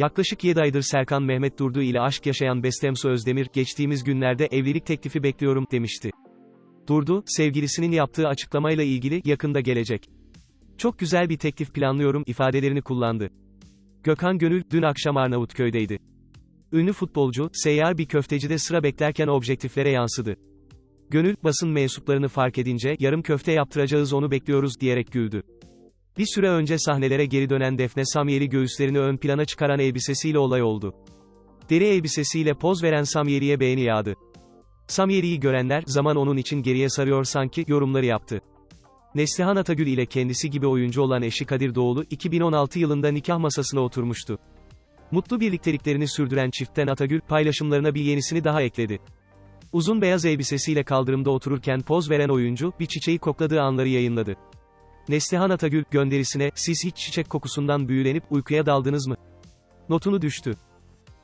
Yaklaşık 7 aydır Serkan Mehmet Durdu ile aşk yaşayan Bestemsu Özdemir, geçtiğimiz günlerde evlilik teklifi bekliyorum, demişti. Durdu, sevgilisinin yaptığı açıklamayla ilgili, yakında gelecek. Çok güzel bir teklif planlıyorum, ifadelerini kullandı. Gökhan Gönül, dün akşam Arnavutköy'deydi. Ünlü futbolcu, seyyar bir köftecide sıra beklerken objektiflere yansıdı. Gönül, basın mensuplarını fark edince, yarım köfte yaptıracağız onu bekliyoruz, diyerek güldü. Bir süre önce sahnelere geri dönen Defne Samyeli göğüslerini ön plana çıkaran elbisesiyle olay oldu. Deri elbisesiyle poz veren Samyeli'ye beğeni yağdı. Samyeli'yi görenler, zaman onun için geriye sarıyor sanki, yorumları yaptı. Neslihan Atagül ile kendisi gibi oyuncu olan eşi Kadir Doğulu, 2016 yılında nikah masasına oturmuştu. Mutlu birlikteliklerini sürdüren çiftten Atagül, paylaşımlarına bir yenisini daha ekledi. Uzun beyaz elbisesiyle kaldırımda otururken poz veren oyuncu, bir çiçeği kokladığı anları yayınladı. Neslihan Atagül, gönderisine, siz hiç çiçek kokusundan büyülenip uykuya daldınız mı? Notunu düştü.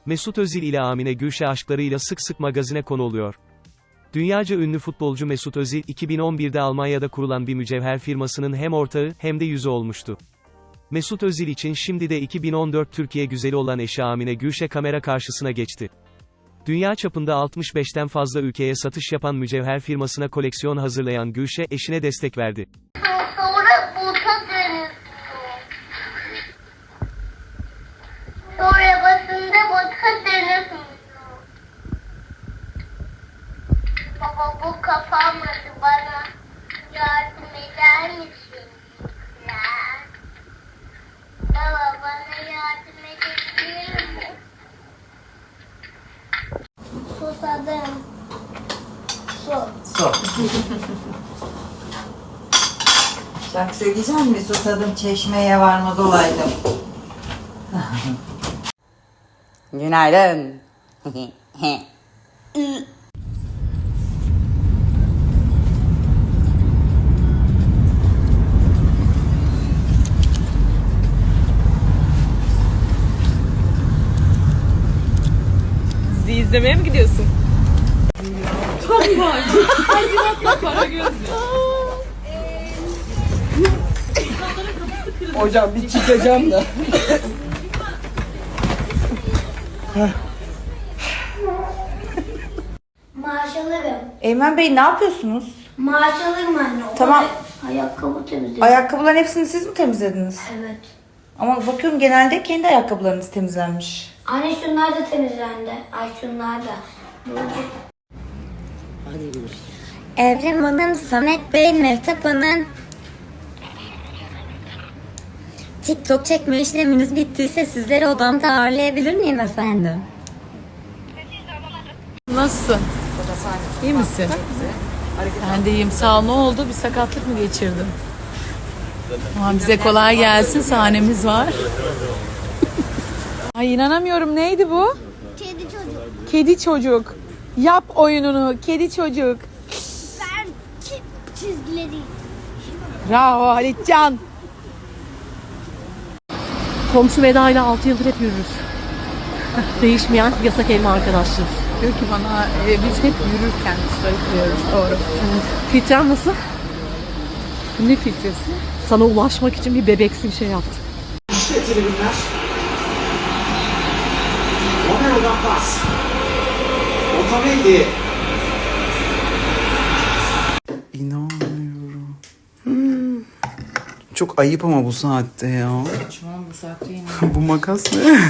Mesut Özil ile Amine Gülşe aşklarıyla sık sık magazine konu oluyor. Dünyaca ünlü futbolcu Mesut Özil, 2011'de Almanya'da kurulan bir mücevher firmasının hem ortağı, hem de yüzü olmuştu. Mesut Özil için şimdi de 2014 Türkiye güzeli olan eşi Amine Gülşe kamera karşısına geçti. Dünya çapında 65'ten fazla ülkeye satış yapan mücevher firmasına koleksiyon hazırlayan Gülşe, eşine destek verdi. Baba bu kafamadı bana yardım eder misin? Ya. Baba bana yardım edebilir misin? Susadım. Su. Şarkı söyleyeceğim mi? Susadım çeşmeye varmaz olaydım. Günaydın. izlemeye mi gidiyorsun? Utanma. Acımakla para gözlü. Hocam bir çıkacağım da. Maaş alırım. Eymen Bey ne yapıyorsunuz? Maaş alırım anne. Tamam. ay- Ayakkabı temizledim. Ayakkabıların hepsini siz mi temizlediniz? Evet. Ama bakıyorum genelde kendi ayakkabılarınız temizlenmiş. Anne şunlar da temizlendi. Ay şunlar da. Evrim Hanım, Samet Bey, Mehtap Hanım. TikTok çekme işleminiz bittiyse sizleri odamda ağırlayabilir miyim efendim? Nasılsın? İyi misin? Ben de iyiyim. Sağ ol. Ne oldu? Bir sakatlık mı geçirdin? Tamam bize kolay gelsin. Sahnemiz var. Ay inanamıyorum. Neydi bu? Kedi çocuk. Kedi çocuk. Yap oyununu. Kedi çocuk. Ben çizgileri. Bravo Halitcan. Komşu Veda ile 6 yıldır hep yürürüz. Değişmeyen yasak elma arkadaşlığı. Diyor ki bana e, biz hep yürürken sayıklıyoruz. Doğru. Filtren nasıl? Ne filtresi? Sana ulaşmak için bir bebeksi bir şey yaptım. Romero'dan pas. Otamendi. İnanmıyorum. Hmm. Çok ayıp ama bu saatte ya. Saçmalama bu saatte yine. bu makas ne?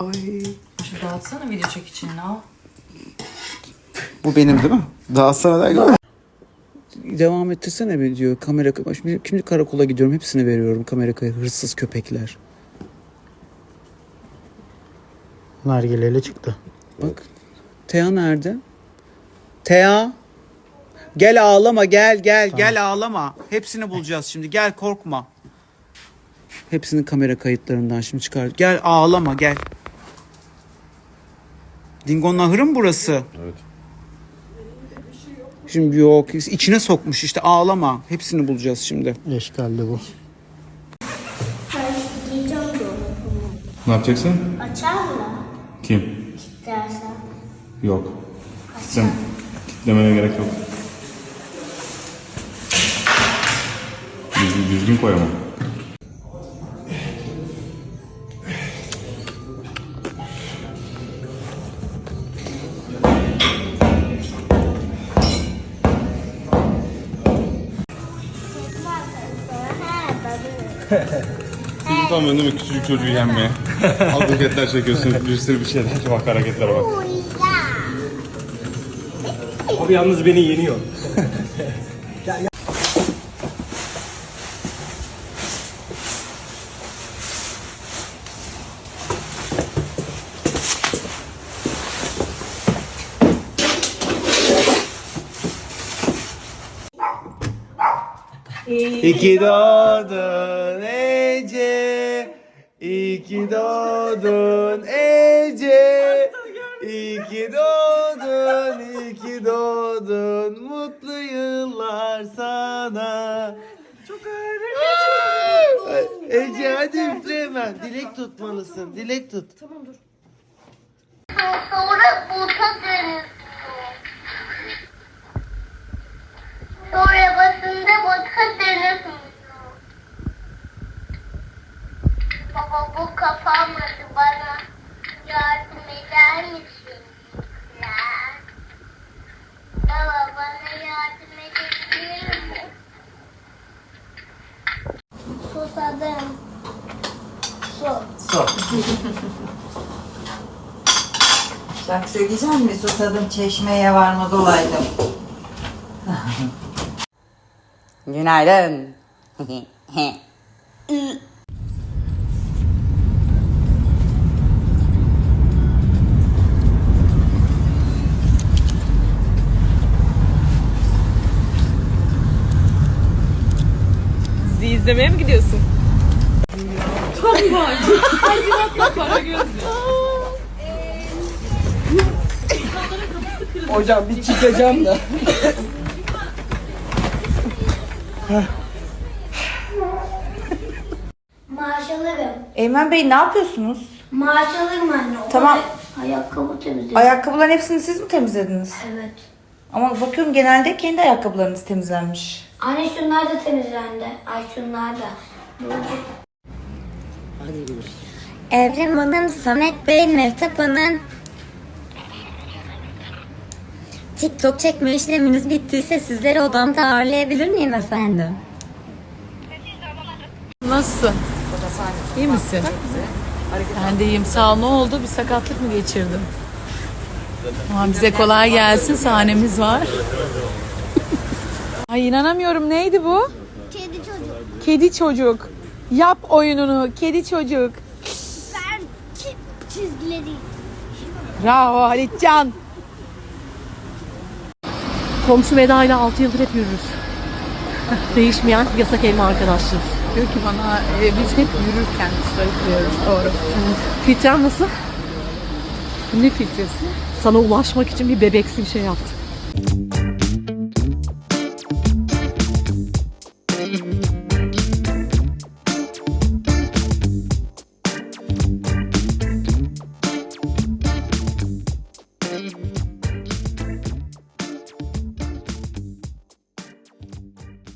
Ay. Şu dağıtsana video çek için al. Bu benim değil mi? Daha sana da Devam ettirsene bir diyor kamera şimdi, şimdi karakola gidiyorum hepsini veriyorum kamera kayı hırsız köpekler. Nargileyle çıktı. Bak. Tea nerede? Tea. Gel ağlama gel gel gel ağlama. Hepsini bulacağız şimdi gel korkma. Hepsini kamera kayıtlarından şimdi çıkar. Gel ağlama gel. Dingo'nun ahırı mı burası? Evet. Şimdi yok. içine sokmuş işte ağlama. Hepsini bulacağız şimdi. Eşkaldi bu. De Ne yapacaksın? Kim? Kitlersen. Yok. Sen kitlemene gerek yok. Düzgün, düzgün koy ama. Hehehe Utanmıyorsun değil mi küçücük çocuğu yenmeye? Hareketler çekiyorsunuz, bir sürü bir şeyler. Bak hareketlere bak. Abi yalnız beni yeniyor. İki doğdun Ece. İki doğdun Ece. İki doğdun, iki doğdun. Mutlu yıllar sana. Çok ağır. Ece hadi üfle hemen. Dilek tutmalısın. Dilek tut. Sonra bota dönüyor. Sonra basında bota dönüyor. Baba bu kafamadı bana yardım eder misin? Baba bana yardım edebilir misin? Susadım. Su. Şarkı söyleyeceğim mi? Susadım çeşmeye varmaz olaydım. Günaydın. Dizi izlemeye mi gidiyorsun? Hocam bir çıkacağım da. Maaş alırım. Eymen Bey ne yapıyorsunuz? Maaş alırım anne. O Tamam. ay- Ayakkabı temizledim. Ayakkabıların hepsini siz mi temizlediniz? Evet. Ama bakıyorum genelde kendi ayakkabılarınız temizlenmiş. Anne şunlar da temizlendi. Ay şunlar da. Evrim Hanım, Samet Bey, Mehtap Hanım. TikTok çekme işleminiz bittiyse sizleri odamda ağırlayabilir miyim efendim? Nasılsın? İyi misin? Ben de iyiyim. Sağ ol. Ne oldu? Bir sakatlık mı geçirdin? Tamam bize kolay gelsin. Sahnemiz var. Ay inanamıyorum. Neydi bu? Kedi çocuk. Kedi çocuk. Yap oyununu. Kedi çocuk. Ben çi- çizgileri. Bravo Halitcan. Komşu Veda ile 6 yıldır hep yürürüz. Değişmeyen yasak elma arkadaşlığı. Diyor ki bana e, biz hep yürürken sayıklıyoruz. Doğru. Filtrem nasıl? Ne filtresi? Sana ulaşmak için bir bebeksi bir şey yaptım.